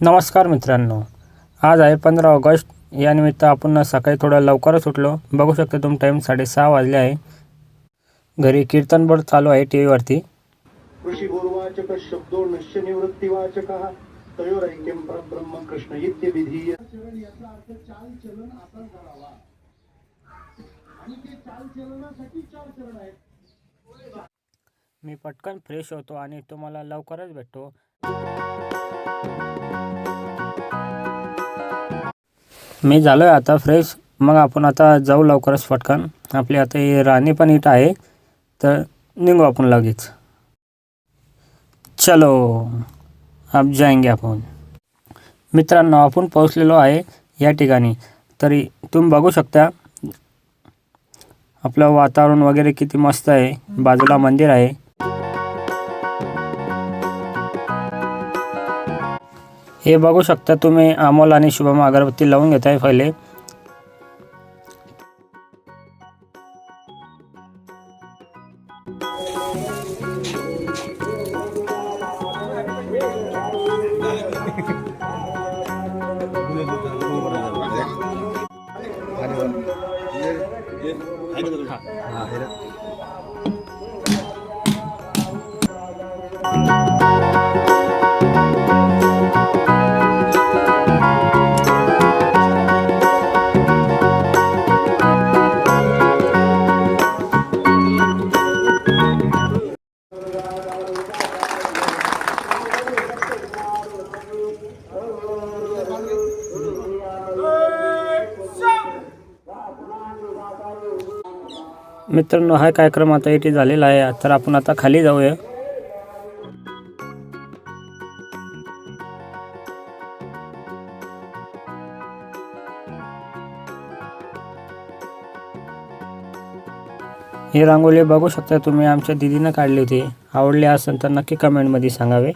नमस्कार मित्रांनो आज आहे पंधरा ऑगस्ट. यानिमित्त आपण सकाळी थोडं लवकरच उठलो. बघू शकता तुम्ही टाईम साडेसहा वाजले आहे. घरी कीर्तन बोर्ड चालू आहे टी व्हीवरती ऋषिगुर्वाचक शब्दो नश्य निवृत्तीवाचक तयोरैक्यम परब्रह्म कृष्ण इत्यविधीय चरण याचा अर्थ चाल चलन आपण करावा आणि ते चाल चलनासाठी चार चरण आहेत. मी पटकन फ्रेश होतो आणि तुम्हाला लवकरच भेटतो. मी झालो आहे आता फ्रेश मग आपण आता जाऊ लवकरच पटकन. आपली आता ही राणी पण इट आहे. तर निघू आपण लगेच. चलो. आप जाएंगे आपण. मित्रांनो आपण पोहोचलेलो आहे या ठिकाणी. तरी तुम्ही बघू शकता आपलं वातावरण वगैरे किती मस्त आहे. बाजूला मंदिर आहे. हे बघू शकता तुम्ही अमोल शुभम अगरबत्ती लावून घेत आहे पहिले मित्रांनो हा कार्यक्रम आता इथे झालेला आहे. तर आपण आता खाली जाऊया. ही रांगोळी बघू शकता तुम्ही आमच्या दिदीनं काढली होती. आवडली असेल तर नक्की कमेंटमध्ये सांगावे.